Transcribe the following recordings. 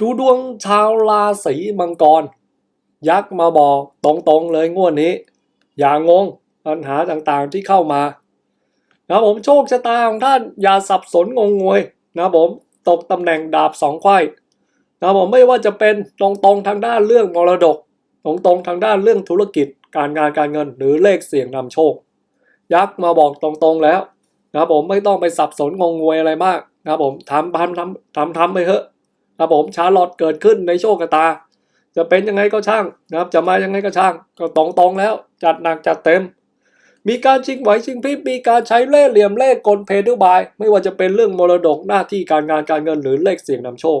ดูดวงชาวราศีมังกร ยักษ์มาบอกตรงๆเลยงวดนี้ อย่างงปัญหาต่างๆที่เข้ามานะผมโชคชะตาของท่านอย่าสับสนงงงวยนะผมตกตำแหน่งดาบสองไขว้นะผมไม่ว่าจะเป็นตรงๆทางด้านเรื่องมรดก ตรงๆทางด้านเรื่องธุรกิจ การงานการเงินหรือเลขเสี่ยงนำโชค ยักษ์มาบอกตรงๆแล้วนะผมไม่ต้องไปสับสนงงงวยอะไรมากนะผมทำทำทำทำทำไปเถอะ นะผมชาลอตเกิดขึ้นในโชคชะตา จะเป็นยังไงก็ช่างนะครับ จะมายังไงก็ช่าง ก็ตรงๆแล้ว จัดหนักจัดเต็ม มีการชิงไหวชิงพริบมีการใช้เล่ห์เหลี่ยมเล่ห์กลเพทุบาย ไม่ว่าจะเป็นเรื่องมรดกหน้าที่การงานการเงินหรือเลขเสี่ยงนำโชค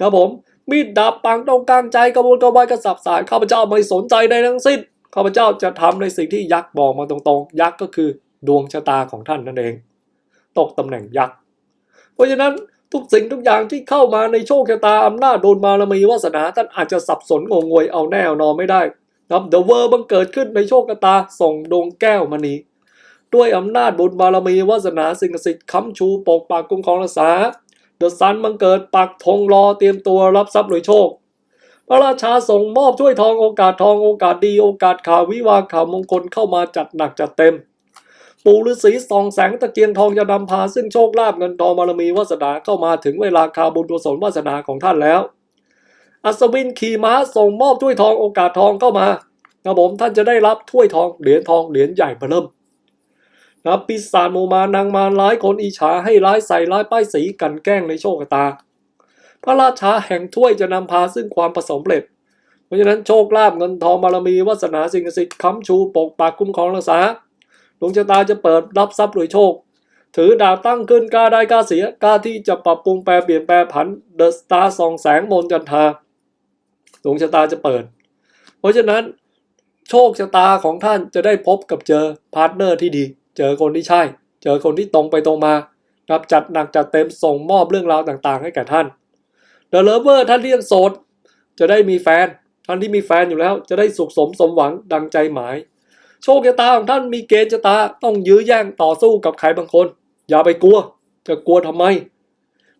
นะผมมีดดาบปังตรงกลางใจกระวนกระวายกระสับสายข้าพเจ้าไม่สนใจในทั้งสิ้นข้าพเจ้าจะทำในสิ่งที่ยักษ์บอกมาตรงๆ ยักษ์ก็คือดวงชะตาของท่านนั่นเอง ตกตำแหน่งยักษ์ เพราะฉะนั้น ทุกสิ่งทุกอย่างที่เข้ามาในโชคชะตาอำนาจโดนบารมีวาสนาท่านอาจจะสับสนงงงวยเอาแน่นอนไม่ได้ครับเดอะเวอร์บังเกิดขึ้นในโชคชะตาส่งดวงแก้วมณีด้วยอำนาจบุญบารมีวาสนาสิ่งศักดิ์สิทธิ์ค้ำชูปกปักคุ้มครองรักษาเดอะซันบังเกิดปักธงรอเตรียมตัวรับทรัพย์โดยโชค พระราชาส่งมอบถ้วยทองโอกาสทองโอกาสดีโอกาสข่าววิวาข่าวมงคลเข้ามาจัดหนักจัดเต็ม ปู่ฤาษีส่องแสงตะเกียงทองจะนำพาซึ่งโชคลาภเงินทองบารมีวาสนาเข้ามาถึงเวลาคาบุญกุศลวาสนาของท่านแล้ว อัศวินขี่ม้าส่งมอบถ้วยทองโอกาสทองเข้ามานะผมท่านจะได้รับถ้วยทองเหรียญทองเหรียญใหญ่เบิ่มนะปีศาจโมมานางมารร้ายคนอิจฉาให้ร้ายใส่ร้ายป้ายสีกันแกล้งในโชคตา พระราชาแห่งถ้วยจะนำพาซึ่งความประสมเร็จ เพราะฉะนั้นโชคลาภเงินทองบารมีวาสนาสิ่งศักดิ์สิทธิ์ค้ำชูปกปักคุ้มครองรักษา ดวงชะตาจะเปิดรับทรัพย์โดยโชค ถือดาบตั้งขึ้นกล้าได้กล้าเสียกล้าที่จะปรับปรุงแปลเปลี่ยนแปลผันเดอะสตาร์ส่องแสงมนต์จันทาดวงชะตาจะเปิด เพราะฉะนั้นโชคชะตาของท่านจะได้พบกับเจอพาร์ทเนอร์ที่ดี เจอคนที่ใช่ เจอคนที่ตรงไปตรงมาครับจัดหนักจัดเต็มส่งมอบเรื่องราวต่างๆ ให้แก่ท่านเดอะเลเวอร์ท่านที่ยังโสดจะได้มีแฟน ท่านที่มีแฟนอยู่แล้ว จะได้สุขสมสมหวังดังใจหมาย โชคชะตาของท่านมีเกณฑ์ชะตาต้องยื้อแย่งต่อสู้กับใครบางคน อย่าไปกลัวจะกลัวทำไม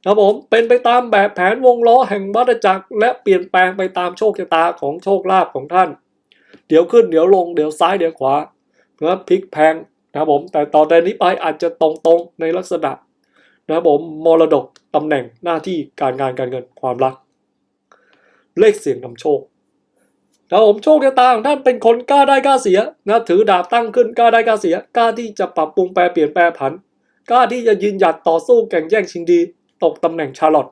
นะผมเป็นไปตามแบบแผนวงล้อแห่งวัฏจักร และเปลี่ยนแปลงไปตามโชคชะตาของโชคลาภของท่าน เดี๋ยวขึ้นเดี๋ยวลงเดี๋ยวซ้ายเดี๋ยวขวานะพลิกแพงนะผมแต่ต่อแต่นี้ไปอาจจะตรงๆในลักษณะนะผมมรดกตำแหน่งหน้าที่การงานการเงินความรัก เลขเสียงนำโชค นะผมโชคชะตาของท่านเป็นคนกล้าได้กล้าเสียนะถือดาบตั้งขึ้นกล้าได้กล้าเสียกล้าที่จะปรับปรุงแปลเปลี่ยนแปลผันกล้าที่จะยืนหยัดต่อสู้แข่งแย่งชิงดี ตกตำแหน่งชาร์ลอต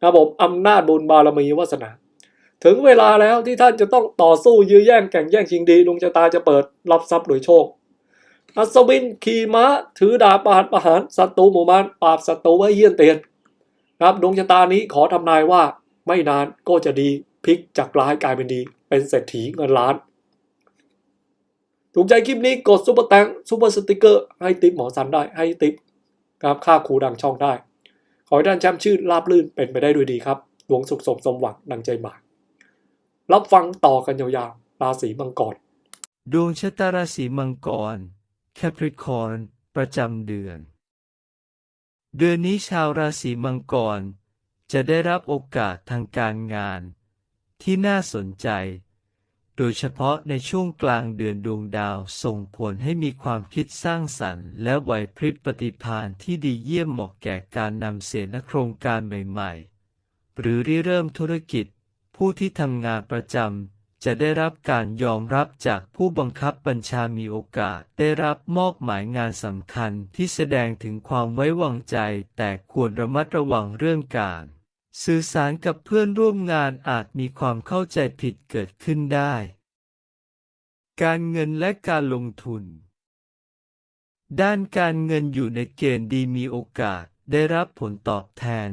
นะผมอำนาจบุญบารมีวาสนา ถึงเวลาแล้วที่ท่านจะต้องต่อสู้ยื้อแย่งแข่งแย่งชิงดีดวงชะตาจะเปิดรับทรัพย์โดยโชค อัศวินขี่ม้าถือดาบประหัตประหารศัตรูหมู่บ้านปราบศัตรูไว้เยี่ยนเตียนครับดวงชะตานี้ขอทำนายว่าไม่นานก็จะดีพลิกจากร้ายกลายเป็นดี เป็นเศรษฐีเงินล้าน ถูกใจคลิปนี้กดซุปเปอร์แตงซุปเปอร์สติกเกอร์ให้ติปหมอสันได้ให้ติปครับค่าครูดังช่องได้ ขอให้ท่านแชมป์ชื่อราบลื่นเป็นไปได้ด้วยดีครับดวงสุขสมสมหวังดังใจหมายรับฟังต่อกันยาวๆราศีมังกรดวงชะตาราศีมังกร แคปริคอนประจำเดือน เดือนนี้ชาวราศีมังกร จะได้รับโอกาสทางการงาน ที่น่าสนใจ โดยเฉพาะในช่วงกลางเดือนดวงดาวส่งผลให้มีความคิดสร้างสรรค์ และไหวพริบปฏิภาณที่ดีเยี่ยมเหมาะแก่การนำเสนอโครงการใหม่ๆ หรือริเริ่มธุรกิจ ผู้ที่ทำงานประจำจะได้รับการยอมรับจากผู้บังคับบัญชามีโอกาส ได้รับมอบหมายงานสำคัญที่แสดงถึงความไว้วางใจ แต่ควรระมัดระวังเรื่องการ สื่อสารกับเพื่อนร่วมงานอาจมีความเข้าใจผิดเกิดขึ้นได้ การเงินและการลงทุน ด้านการเงินอยู่ในเกณฑ์ดีมีโอกาสได้รับผลตอบแทน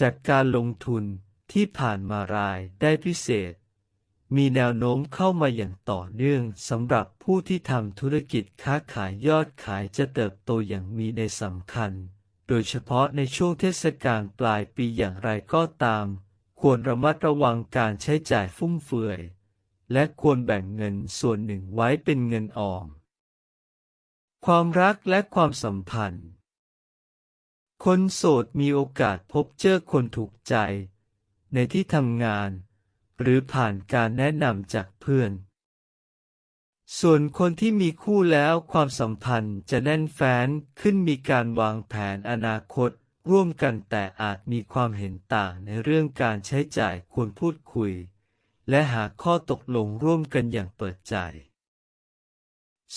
จากการลงทุนที่ผ่านมารายได้พิเศษ มีแนวโน้มเข้ามาอย่างต่อเนื่องสำหรับผู้ที่ทำธุรกิจค้าขายยอดขายจะเติบโตอย่างมีในสำคัญ โดยเฉพาะในช่วงเทศกาลปลายปีอย่างไรก็ตาม ควรระมัดระวังการใช้จ่ายฟุ่มเฟือย และควรแบ่งเงินส่วนหนึ่งไว้เป็นเงินออม ความรักและความสัมพันธ์ คนโสดมีโอกาสพบเจอคนถูกใจ ในที่ทำงาน หรือผ่านการแนะนำจากเพื่อน ส่วนคนที่มีคู่แล้วความสัมพันธ์จะแน่นแฟ้นขึ้นมีการวางแผนอนาคต ร่วมกันแต่อาจมีความเห็นต่างในเรื่องการใช้จ่ายควรพูดคุย และหาข้อตกลงร่วมกันอย่างเปิดใจ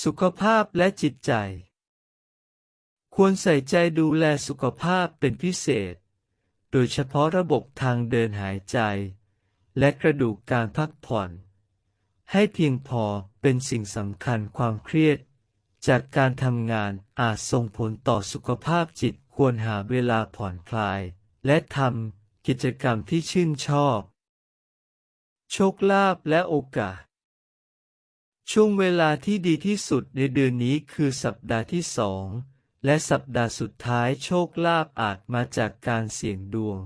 สุขภาพและจิตใจ ควรใส่ใจดูแลสุขภาพเป็นพิเศษ โดยเฉพาะระบบทางเดินหายใจ และกระดูกการพักผ่อน ให้เพียงพอ เป็นสิ่งสำคัญความเครียด จากการทำงานอาจส่งผลต่อสุขภาพจิตควรหาเวลาผ่อนคลาย และทำกิจกรรมที่ชื่นชอบ โชคลาภและโอกาส ช่วงเวลาที่ดีที่สุดในเดือนนี้คือสัปดาห์ที่สองและสัปดาห์สุดท้ายโชคลาภอาจมาจากการเสี่ยงดวง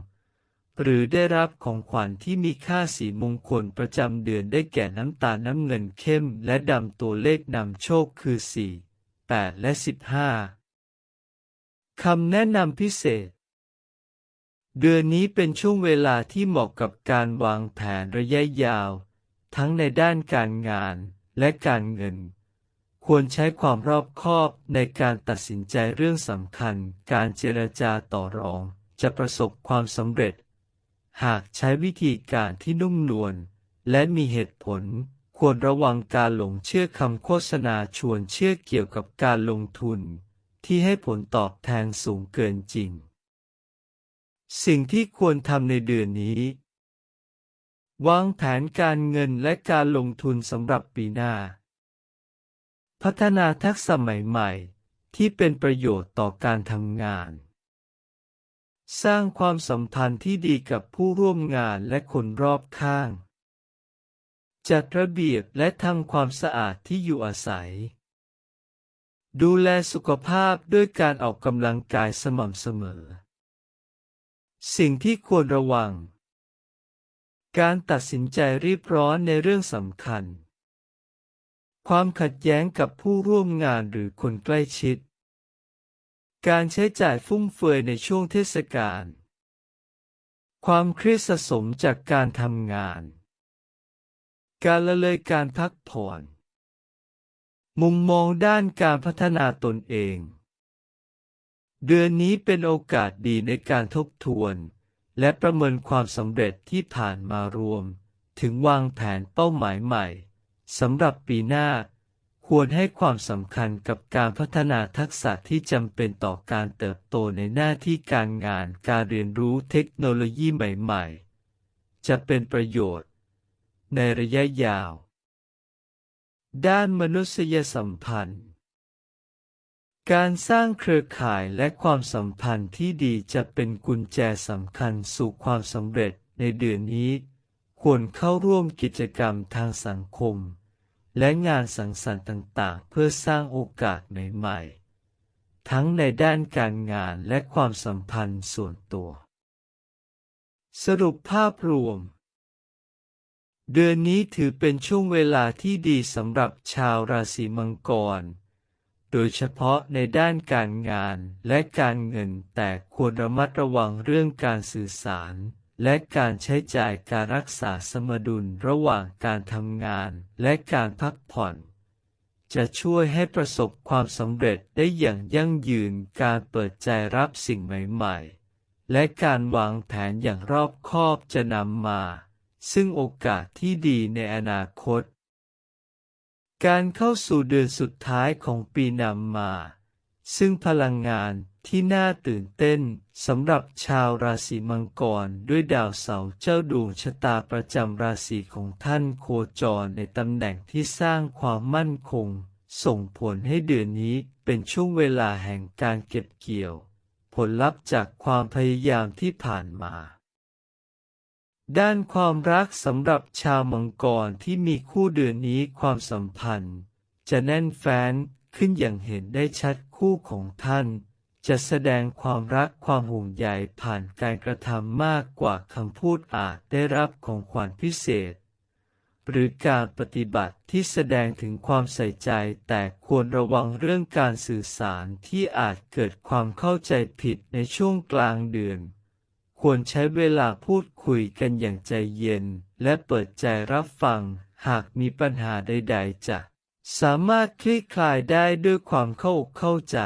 หรือได้รับของขวัญที่มีค่าสีมงคลประจำเดือนได้แก่น้ำตาลน้ำเงินเข้มและดำตัวเลขนำโชคคือ 4 8 และ 15 คำแนะนำพิเศษ เดือนนี้เป็นช่วงเวลาที่เหมาะกับการวางแผนระยะยาว ทั้งในด้านการงานและการเงิน ควรใช้ความรอบคอบในการตัดสินใจเรื่องสำคัญ การเจรจาต่อรอง จะประสบความสำเร็จ หากใช้วิธีการที่นุ่มนวลและมีเหตุผล ควรระวังการหลงเชื่อคำโฆษณาชวนเชื่อเกี่ยวกับการลงทุน ที่ให้ผลตอบแทนสูงเกินจริง สิ่งที่ควรทำในเดือนนี้ วางแผนการเงินและการลงทุนสำหรับปีหน้า พัฒนาทักษะใหม่ ๆ ที่เป็นประโยชน์ต่อการทำงาน สร้างความสัมพันธ์ที่ดีกับผู้ร่วมงานและคนรอบข้าง จัดระเบียบและทำความสะอาดที่อยู่อาศัย ดูแลสุขภาพด้วยการออกกำลังกายสม่ำเสมอ สิ่งที่ควรระวัง การตัดสินใจรีบร้อนในเรื่องสำคัญ ความขัดแย้งกับผู้ร่วมงานหรือคนใกล้ชิด การใช้จ่ายฟุ่มเฟือยในช่วงเทศกาล ความเครียดสะสมจากการทำงาน การละเลยการพักผ่อน มุมมองด้านการพัฒนาตนเอง เดือนนี้เป็นโอกาสดีในการทบทวน และประเมินความสำเร็จที่ผ่านมารวม ถึงวางแผนเป้าหมายใหม่สำหรับปีหน้า ควรให้ความสำคัญกับการพัฒนาทักษะที่จำเป็นต่อการเติบโตในหน้าที่การงานการเรียนรู้เทคโนโลยีใหม่ๆ จะเป็นประโยชน์ ในระยะยาว ด้านมนุษยสัมพันธ์ การสร้างเครือข่ายและความสัมพันธ์ที่ดีจะเป็นกุญแจสำคัญสู่ความสำเร็จในเดือนนี้ ควรเข้าร่วมกิจกรรมทางสังคม และงานสังสรรค์ต่างๆ เพื่อสร้างโอกาสใหม่ๆ ทั้งในด้านการงานและความสัมพันธ์ส่วนตัว สรุปภาพรวม เดือนนี้ถือเป็นช่วงเวลาที่ดีสำหรับชาวราศีมังกร โดยเฉพาะในด้านการงานและการเงินแต่ควรระมัดระวังเรื่องการสื่อสาร และการใช้จ่ายการรักษาสมดุลระหว่างการทำงานและการพักผ่อน จะช่วยให้ประสบความสำเร็จได้อย่างยั่งยืนการเปิดใจรับสิ่งใหม่ๆ และการวางแผนอย่างรอบคอบจะนำมา ซึ่งโอกาสที่ดีในอนาคต การเข้าสู่เดือนสุดท้ายของปีนำมา ซึ่งพลังงาน ที่น่าตื่นเต้นสำหรับชาวราศีมังกรด้วยดาวเสาร์เจ้าดวงชะตาประจำราศีของท่านโคจรในตำแหน่งที่สร้างความมั่นคง ส่งผลให้เดือนนี้เป็นช่วงเวลาแห่งการเก็บเกี่ยว ผลลัพธ์จากความพยายามที่ผ่านมา ด้านความรักสำหรับชาวมังกรที่มีคู่เดือนนี้ความสัมพันธ์ จะแน่นแฟ้นขึ้นอย่างเห็นได้ชัดคู่ของท่าน จะแสดงความรักความห่วงใยผ่านการกระทำมากกว่าคำพูดอาจได้รับของขวัญพิเศษ หรือการปฏิบัติที่แสดงถึงความใส่ใจแต่ควรระวังเรื่องการสื่อสารที่อาจเกิดความเข้าใจผิดในช่วงกลางเดือน ควรใช้เวลาพูดคุยกันอย่างใจเย็น และเปิดใจรับฟัง หากมีปัญหาใด ๆ จะสามารถคลี่คลายได้ด้วยความเข้าอกเข้าใจ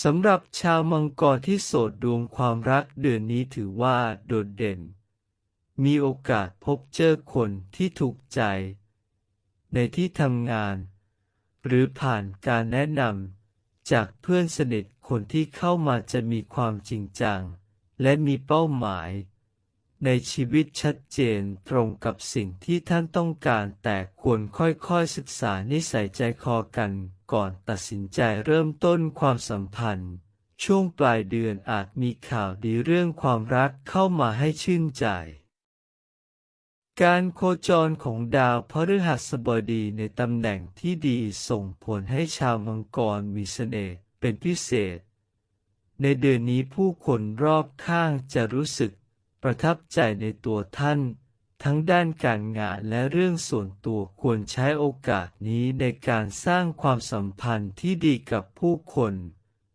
สำหรับชาวมังกรที่โสดดวงความรักเดือนนี้ถือว่าโดดเด่น มีโอกาสพบเจอคนที่ถูกใจ ในที่ทำงาน หรือผ่านการแนะนำจากเพื่อนสนิทคนที่เข้ามาจะมีความจริงจัง และมีเป้าหมาย ในชีวิตชัดเจนตรงกับสิ่งที่ท่านต้องการแต่ควรค่อยๆศึกษานิสัยใจคอกัน ก่อนตัดสินใจเริ่มต้นความสัมพันธ์ ช่วงปลายเดือนอาจมีข่าวดีเรื่องความรักเข้ามาให้ชื่นใจ การโคจรของดาวพฤหัสบดีในตำแหน่งที่ดีส่งผลให้ชาวมังกรมีเสน่ห์เป็นพิเศษ ในเดือนนี้ผู้คนรอบข้างจะรู้สึกประทับใจในตัวท่าน ทั้งด้านการงานและเรื่องส่วนตัวควรใช้โอกาสนี้ในการสร้างความสัมพันธ์ที่ดีกับผู้คน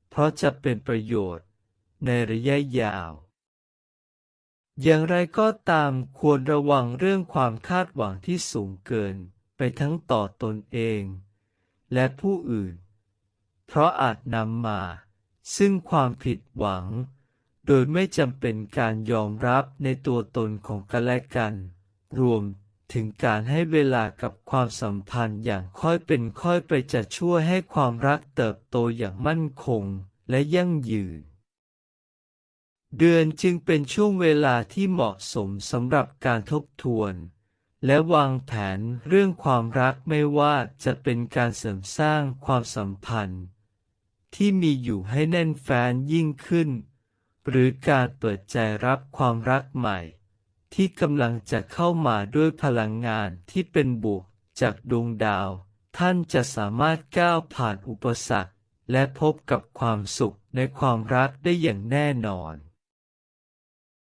เพราะจะเป็นประโยชน์ในระยะยาว อย่างไรก็ตามควรระวังเรื่องความคาดหวังที่สูงเกินไปทั้งต่อตนเอง และผู้อื่น เพราะอาจนำมา ซึ่งความผิดหวังโดยไม่จำเป็นการยอมรับในตัวตนของกันและกัน รวมถึงการให้เวลากับความสัมพันธ์อย่างค่อยเป็นค่อยไปจะช่วยให้ความรักเติบโตอย่างมั่นคงและยั่งยืน เดือนจึงเป็นช่วงเวลาที่เหมาะสมสำหรับการทบทวน และวางแผนเรื่องความรักไม่ว่าจะเป็นการเสริมสร้างความสัมพันธ์ ที่มีอยู่ให้แน่นแฟ้นยิ่งขึ้น หรือการเปิดใจรับความรักใหม่ ที่กำลังจะเข้ามาด้วยพลังงานที่เป็นบวกจากดวงดาว ท่านจะสามารถก้าวผ่านอุปสรรค และพบกับความสุขในความรักได้อย่างแน่นอน